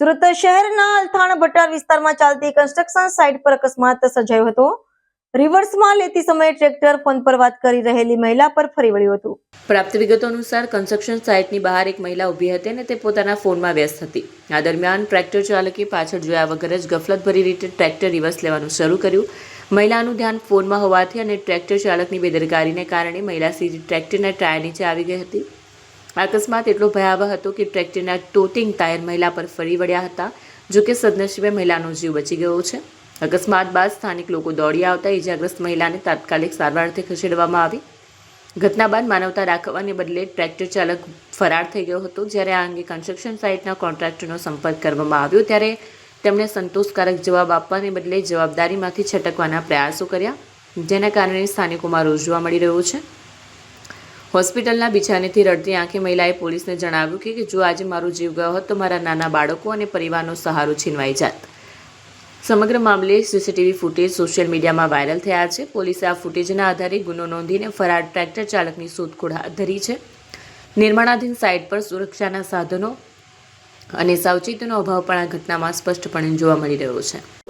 સુરત શહેરના અલથાણ ભટાર વિસ્તારમાં ચાલતી કન્સ્ટ્રક્શન સાઇટ પર અકસ્માત સર્જાયો હતો. રિવર્સમાં લેતી સમયે ટ્રેક્ટર ફોન પર વાત કરી રહેલી મહિલા પર ફરી વળ્યું હતું. પ્રાપ્ત વિગતો અનુસાર કન્સ્ટ્રક્શન સાઇટની બહાર એક મહિલા ઊભી હતી અને તે પોતાના ફોનમાં વ્યસ્ત હતી. આ દરમિયાન ટ્રેક્ટર ચાલકે પાછળ જોયા વગર જ ગફલતભરી રીતે ટ્રેક્ટર રિવર્સ લેવાનું શરૂ કર્યું. મહિલાનું ધ્યાન ફોનમાં હોવાથી અને ટ્રેક્ટર ચાલકની બેદરકારીને કારણે મહિલા સીધી ટ્રેક્ટરના ટાયર નીચે આવી ગઈ હતી. અકસ્માત એટલો ભયાવહ હતો કે ટ્રેક્ટરના ટોટિંગ ટાયર મહિલા પર ફરી વળ્યા હતા, જો કે સદનસીબે મહિલાનો જીવ બચી ગયો છે. અકસ્માત બાદ સ્થાનિક લોકો દોડી આવતા ઇજાગ્રસ્ત મહિલાને તાત્કાલિક સારવારથી ખસેડવામાં આવી. ઘટના બાદ માનવતા રાખવાને બદલે ટ્રેક્ટર ચાલક ફરાર થઈ ગયો હતો. જ્યારે આ અંગે કન્સ્ટ્રક્શન સાઇટના કોન્ટ્રાક્ટરનો સંપર્ક કરવામાં આવ્યો, ત્યારે તેમણે સંતોષકારક જવાબ આપવાને બદલે જવાબદારીમાંથી છટકવાના પ્રયાસો કર્યા, જેના કારણે સ્થાનિકોમાં રોષ જોવા મળી રહ્યો છે. હોસ્પિટલના બિછાનેથી રડતી આંખે મહિલાએ પોલીસને જણાવ્યું કે જો આજે મારો જીવ ગયો હોત તો મારા નાના બાળકો અને પરિવારનો સહારો છીનવાઈ જાત. સમગ્ર મામલે સીસીટીવી ફૂટેજ સોશિયલ મીડિયામાં વાયરલ થયા છે. પોલીસે આ ફૂટેજના આધારે ગુનો નોંધીને ફરાર ટ્રેક્ટર ચાલકની શોધખોળ હાથ ધરી છે. નિર્માણાધીન સાઇટ પર સુરક્ષાના સાધનો અને સાવચેતીનો અભાવ પણ આ ઘટનામાં સ્પષ્ટપણે જોવા મળી રહ્યો છે.